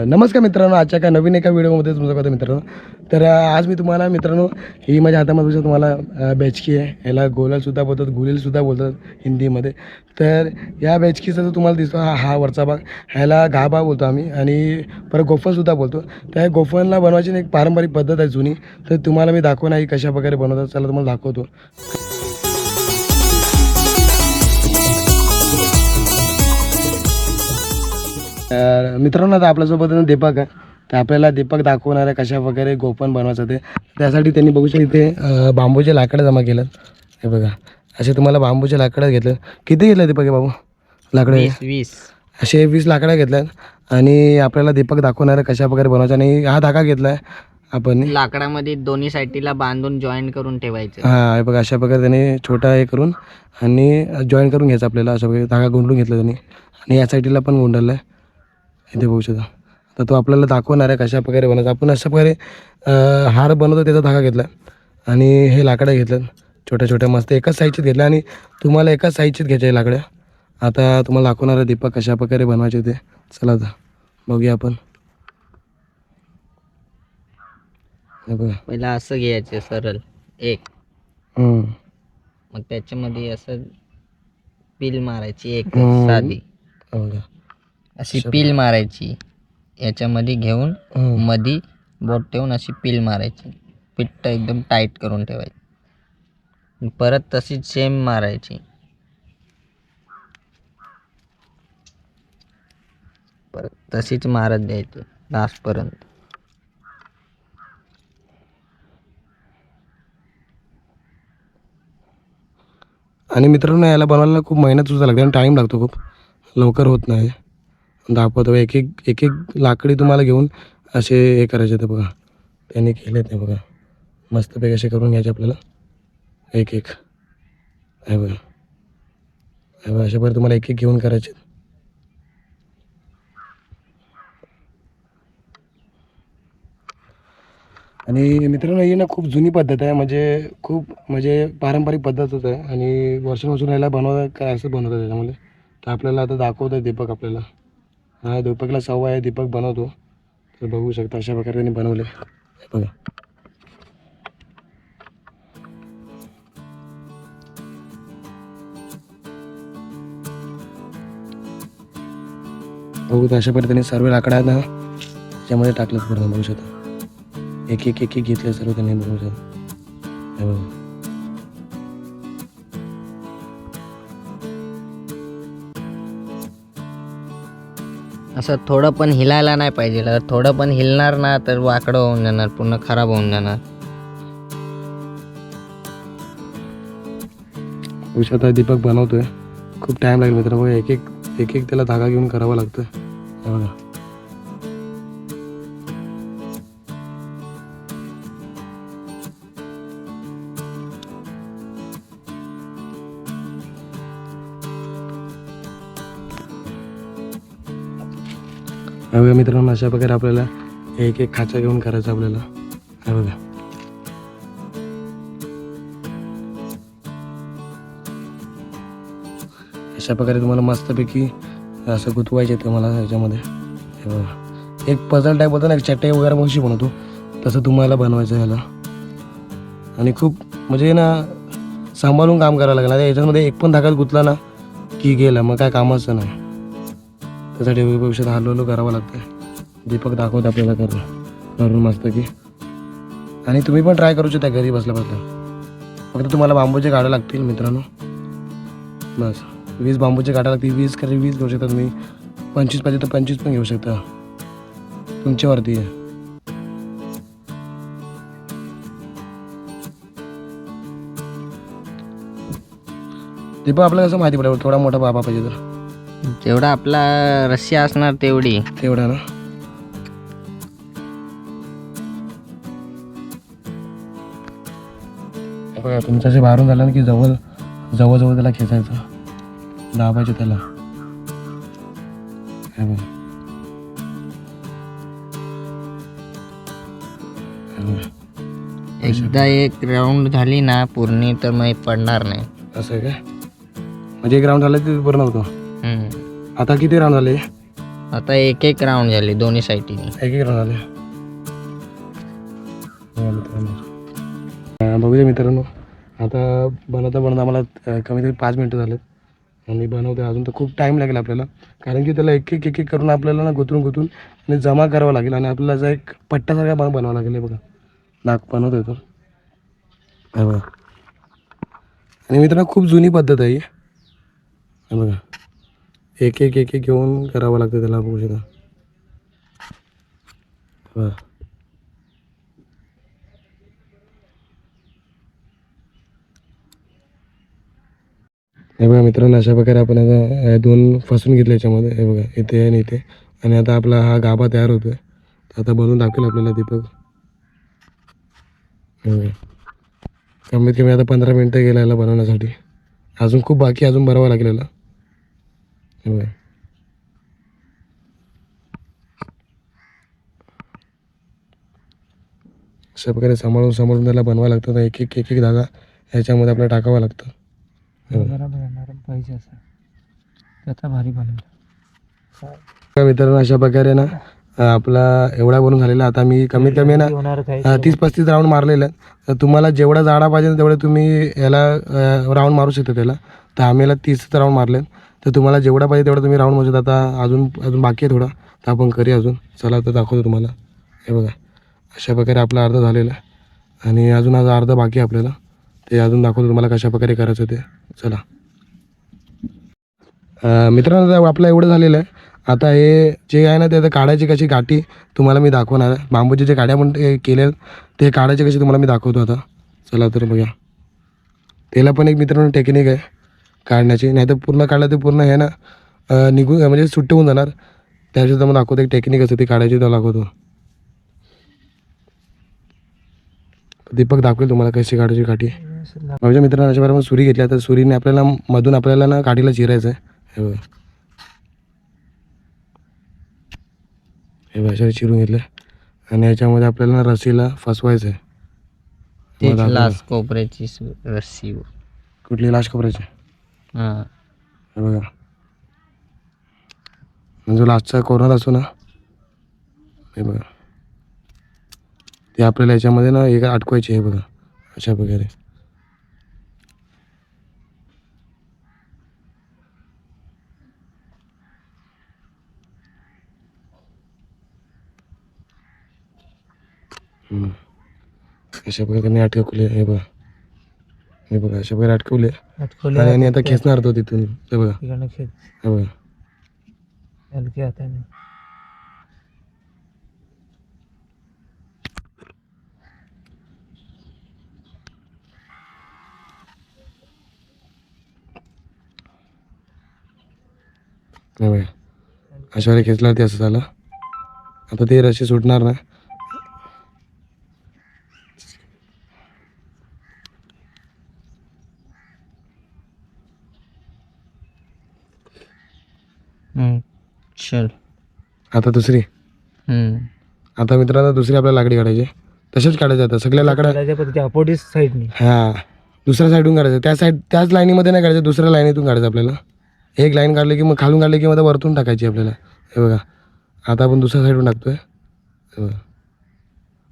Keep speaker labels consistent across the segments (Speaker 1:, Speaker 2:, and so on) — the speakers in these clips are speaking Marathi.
Speaker 1: नमस्कार मित्रांनो आजच्या का नवीन एका व्हिडिओमध्ये तुमचं स्वागत मित्रांनो. तर आज मी तुम्हाला मित्रांनो ही माझ्या हातामध्ये तुम्हाला बेचकी आहे. ह्याला गोलालसुद्धा बोलतात गुलेलसुद्धा बोलतात हिंदीमध्ये. तर या बेचकीचा जो तुम्हाला दिसतो हा हा वरचा भाग ह्याला गाभा बोलतो आम्ही आणि परत गोफनसुद्धा बोलतो. त्या गोफनला बनवायची एक पारंपरिक पद्धत आहे जुनी. तर तुम्हाला मी दाखवून आहे कशा प्रकारे बनवतात. चला तुम्हाला दाखवतो. तर मित्रांनो आता आपल्यासोबत दीपक आहे. तर आपल्याला दीपक दाखवणार आहे कशा प्रकारे गोपन बनवायचं ते. त्यासाठी त्यांनी बघू शकता इथे बांबूचे लाकडं जमा केलं हे बघा असे तुम्हाला बांबूचे लाकडं घेतलं किती घेतलं दीपक बाबू? लाकडं?
Speaker 2: वीस
Speaker 1: असे वीस लाकडं घेतल्यात आणि आपल्याला दीपक दाखवणार आहे कशा प्रकारे बनवायचं. आणि हा धागा घेतला आहे आपण.
Speaker 2: लाकडामध्ये दोन्ही साईडला बांधून जॉईन करून ठेवायचं.
Speaker 1: हां हे बघा अशा प्रकारे त्याने छोटा हे करून आणि जॉईन करून घ्यायचं आपल्याला. अशा प्रकारे धागा गुंडून घेतला त्यांनी. आणि या साईडला पण गुंडवला आहे इथे बघू शकता. तर तो आपल्याला दाखवणार आहे कशा प्रकारे बनवायचं. आपण अशा प्रकारे हार बनवतो त्याचा धागा घेतला. आणि हे लाकडं घेतलं छोट्या छोट्या मस्त एकाच साईजचे घेतल्या. आणि तुम्हाला एकाच साईजचेच घ्यायचे आहे लाकडं आता तुम्हाला दाखवणार आहे दीपक कशा प्रकारे बनवायचे ते. चला आता बघूया आपण. बघा.
Speaker 2: पहिला असं घ्यायचं सरळ. एक. मग त्याच्यामध्ये असं पिल मारायची एक. साधी. अशी पिल मारायची. याच्यामध्ये घेऊन
Speaker 1: हम्म.
Speaker 2: मधी बोट ठेवून अशी पिल मारायची. पिट्ट एकदम टाईट करून ठेवायची. परत तशीच सेम मारायची. परत तशीच मारत द्यायची. लास्टपर्यंत.
Speaker 1: आणि मित्रांनो याला बनवायला खूप मेहनत सुद्धा लागते आणि टाईम लागतो खूप. लवकर होत नाही. दाखवतो. एक एक एक एक लाकडी तुम्हाला घेऊन असे हे करायचे ते बघा. त्यांनी केले ते बघा. मस्तपैकी असे करून घ्यायचे आपल्याला. एक एक. आहे बघा. आहे बघा अशा तुम्हाला एक एक घेऊन करायचे आणि मित्रांनो ही ना खूप जुनी पद्धत आहे. म्हणजे खूप म्हणजे पारंपरिक पद्धतच आहे. आणि वर्षानुवर्षं याला बनवता काय असं बनवतात त्याच्यामध्ये. तर आपल्याला आता दाखवत दीपक आपल्याला. हा दीपकला सवय आहे दीपक बनवतो. तर बघू शकता अशा प्रकारे त्यांनी बनवले. बघा. बघू तर अशा प्रकारे त्यांनी सर्व लाकडा ना त्याच्यामध्ये टाकलं पूर्ण बघू शकता. एक एक एक एक घेतलं सर्व त्यांनी बघू शकता.
Speaker 2: असं थोडं पण हिलायला नाही पाहिजे. थोडं पण हिलणार ना तर वाकडं होऊन जाणार पूर्ण खराब होऊन जाणार.
Speaker 1: उषा शकता दीपक बनवतोय. खूप टाइम लागेल मित्र बघा एक एक एक एक त्याला धागा घेऊन करावा लागतं बघा मित्रांनो अशा प्रकारे आपल्याला एक एक खाचा घेऊन करायचा आपल्याला. हे बघा. अशा प्रकारे तुम्हाला मस्तपैकी असं गुंतवायचे तुम्हाला ह्याच्यामध्ये हे बघा. एक पझल टाईप होतं ना एक चटई वगैरे मशी बनवतो तसं तुम्हाला बनवायचं ह्याला आणि खूप म्हणजे ना सांभाळून काम करावं लागेल. याच्यामध्ये एक पण धागात गुतला ना की गेला मग काय कामाचं नाही. त्यासाठी भविष्यात हलू करावं लागतं दीपक दाखवत आपल्याला करून करून मस्त की. आणि तुम्ही पण ट्राय करू शकता घरी बसल्या बसल्या फक्त तुम्हाला बांबूचे गाड्या लागतील मित्रांनो. बस. वीस बांबूचे गाड्या लागतील वीस करे वीस घेऊ शकता तुम्ही. पंचवीस पाहिजे तर पंचवीस पण घेऊ शकता. तुमच्यावरती आहे. दीपक आपल्याला कसं माहिती पडेल थोडा मोठा बाबा पाहिजे तर.
Speaker 2: जेवढा आपला रस्सी असणार तेवढी.
Speaker 1: तेवढा ना? बघा तुमचं जे बाहेरून झालं ना की जवळ जवळ जवळ त्याला खेचायचं. दाबायचं त्याला. हे बघा.
Speaker 2: एकदा एक राऊंड झाली ना पूर्ण तर मग पडणार नाही.
Speaker 1: असं आहे काय? म्हणजे एक राऊंड झालं ते बरं नव्हतं
Speaker 2: हम्म.
Speaker 1: आता किती राऊंड झाले
Speaker 2: आता एक एक राऊंड झाले दोन्ही साईडनी
Speaker 1: एक एक राऊंड हा, मित्रांनो. अं, बघूया मित्रांनो. आता बनवता बनवता आम्हाला अं, कमीत कमी पाच मिनटं झालेत. आणि बनवते अजून तर खूप टाईम लागेल आपल्याला. कारण की त्याला एक एक एक एक करून आपल्याला ना गुतरून गुतून आणि जमा करावं लागेल. आणि आपल्याला असा एक पट्ट्यासारखा बन बनवावा लागेल हे बघा. नाक बनवतोय तर हे बघा. आणि मित्रांनो खूप जुनी पद्धत आहे ही. हे बघा. एक एक एक एक घेऊन करावं लागतं त्याला बघू शकता. हां हे बघा मित्रांनो अशा प्रकारे आपण आता दोन फसून घेतले याच्यामध्ये. हे बघा इथे आणि इथे. आणि आता आपला हा गाभा तयार होतोय. तर आता बनवून दाखवेल आपल्याला दीपक. हे बघा. कमीत कमी आता पंधरा मिनटं गेला याला बनवण्यासाठी. अजून खूप बाकी अजून भरावं लागेल हे बघा अशा प्रकारे सांभाळून सांभाळून त्याला बनवावं लागतं तर एक एक एक एक धागा ह्याच्यामध्ये आपल्याला टाकावा लागतं. हे. बघा.
Speaker 2: पाहिजे असं. त्याचा भारी बनवलं.
Speaker 1: बघा मित्रांनो अशा प्रकारे ना अं, आपला एवढा बनून झालेला. आता मी कमीत कमी ना अं, तीस पस्तीस राऊंड मारलेले आहेत. तर तुम्हाला जेवढा जाडा पाहिजे तेवढे तुम्ही याला राऊंड मारू शकता त्याला. तर आम्ही याला तीस राऊंड मारले तर तुम्हाला जेवढा पाहिजे तेवढा तुम्ही राऊंड मारू आता अजून अजून बाकी आहे थोडा. तर आपण करूया अजून. चला तर दाखवतो तुम्हाला. हे बघा. अशा प्रकारे आपला अर्ध झालेला आहे. आणि अजून आज अर्ध बाकी आहे आपल्याला. ते अजून दाखवतो तुम्हाला कशा प्रकारे करायचं ते. चला. मित्रांनो आता आपलं एवढं झालेलं आहे. आता हे जे आहे ना ते आता काढायची कशी गाठी तुम्हाला मी दाखवणार आहे. बांबूचे जे गाड्या पण ते ते काढायचे कशी तुम्हाला मी दाखवतो आता. चला तर बघा त्याला पण एक मित्रांनो टेक्निक आहे. काढण्याची नाही तर पूर्ण काढलं ते पूर्ण हे ना निघून म्हणजे सुट्टे होऊन जाणार. त्याच्यात मग दाखवतो एक टेक्निक असते ती काढायची तर दाखवतो. दीपक दाखवेल तुम्हाला कशी काढायची काठी. माझ्या मित्रांनो अशा बरोबर सुरी घेतल्या तर सुरीने आपल्याला मधून आपल्याला ना काठीला चिरायचं आहे हे बघा. हे अशा चिरून घेतलं आणि याच्यामध्ये आपल्याला ना रस्सीला फसवायचं आहे.
Speaker 2: लास्ट कोपऱ्याची रस्सी.
Speaker 1: कुठली लाश कपड्याची
Speaker 2: हां.
Speaker 1: हे बघा. म्हणजे लास्टचा कोरोना असतो ना? हे बघा. ते आपल्याला याच्यामध्ये ना एक अटकवायचे हे बघा. अशा प्रकारे. अशा प्रकारे अटकवले हे बघा. हे बघा अशा प्रकारे अटकवले. आणि आणि आता खेचणार तो तिथून. हे बघा. हे बघा. हे बघा. अशा वेळेला खेचला ते असं झालं. आता ते रशी सुटणार ना
Speaker 2: हम्म. चल
Speaker 1: आता दुसरी?
Speaker 2: हम्म.
Speaker 1: आता मित्रांनो दुसरी आपल्याला लाकडी काढायची तसेच काढायचे आता. सगळ्या लाकड्या
Speaker 3: अपोजिट साईडनी
Speaker 1: हा. दुसऱ्या साईडून काढायचं. त्या साईड त्याच लाईनीमध्ये नाही काढायचं दुसऱ्या लाईनीतून काढायचं आपल्याला. एक लाईन काढली की मग खालून काढली की मग वरतून टाकायची आपल्याला. हे बघा. आता आपण दुसऱ्या साईडून टाकतोय. हे बघा.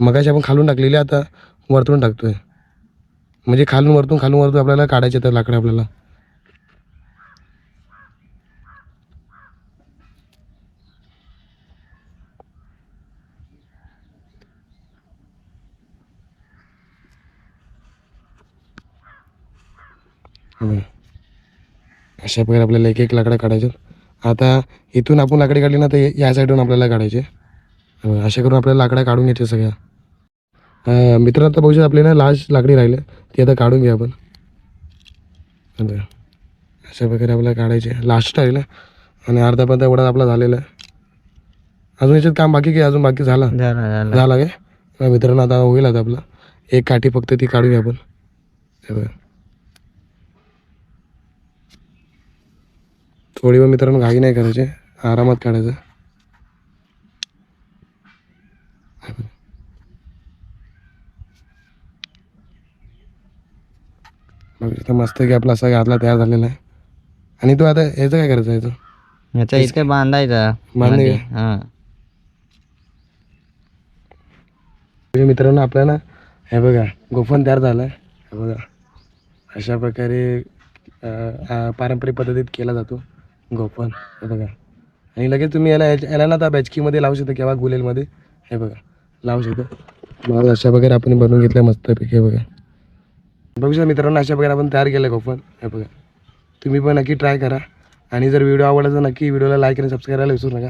Speaker 1: मगाशी आपण खालून टाकलेली आता वरतून टाकतोय. म्हणजे खालून वरतून खालून वरतून आपल्याला काढायचे तर लाकडं आपल्याला. अशा प्रकारे आपल्याला एक एक लाकडं काढायचं. आता इथून आपण लाकडी काढली ना तर या- साईडून आपल्याला काढायचे. अशा करून आपल्याला लाकडं काढून घ्यायचे सगळ्या. मित्रांनो आता बघू शकता आपली ना लास्ट लाकडी राहिले. ती आता काढून घ्या आपण. अशा प्रकारे आपल्याला काढायचे. लास्ट राहिलं. आणि अर्धा पर्यंत एवढा आपला झालेला आहे. अजून याच्यात काम बाकी काय अजून बाकी झाला?
Speaker 2: झाला
Speaker 1: काय? मित्रांनो आता होईल आता आपला. एक काठी फक्त ती काढूया आपण हे बघा थोडी वेळ मित्रांनो घाई नाही करायचे. आरामात काढायचं. बघा. बघा इथं मस्त की आपला असा घातला तयार झालेला आहे. आणि तो आता याचं काय करायचं याचं
Speaker 2: याचा इथे बांधायचा
Speaker 1: बांधणे
Speaker 2: मध्ये. हा.
Speaker 1: म्हणजे मित्रांनो आपल्याला हे बघा गोफन तयार झालं आहे. हे बघा. अशा प्रकारे अं, पारंपरिक पद्धतीत केला जातो. गोपन हे बघा. आणि लगेच तुम्ही याला याला ना आता बॅचकीमध्ये लावू शकता किंवा गुलेलमध्ये. हे बघा लावू शकता. मग अशा वगैरे आपण बनवून घेतलं मस्तपैकी हे बघा. बघू शकता मित्रांनो अशा प्रकारे आपण तयार केलं गोपन हे बघा. तुम्ही पण नक्की ट्राय करा. आणि जर व्हिडिओ आवडला तर नक्की व्हिडिओला लाईक आणि सबस्क्राईब करायला विसरू नका.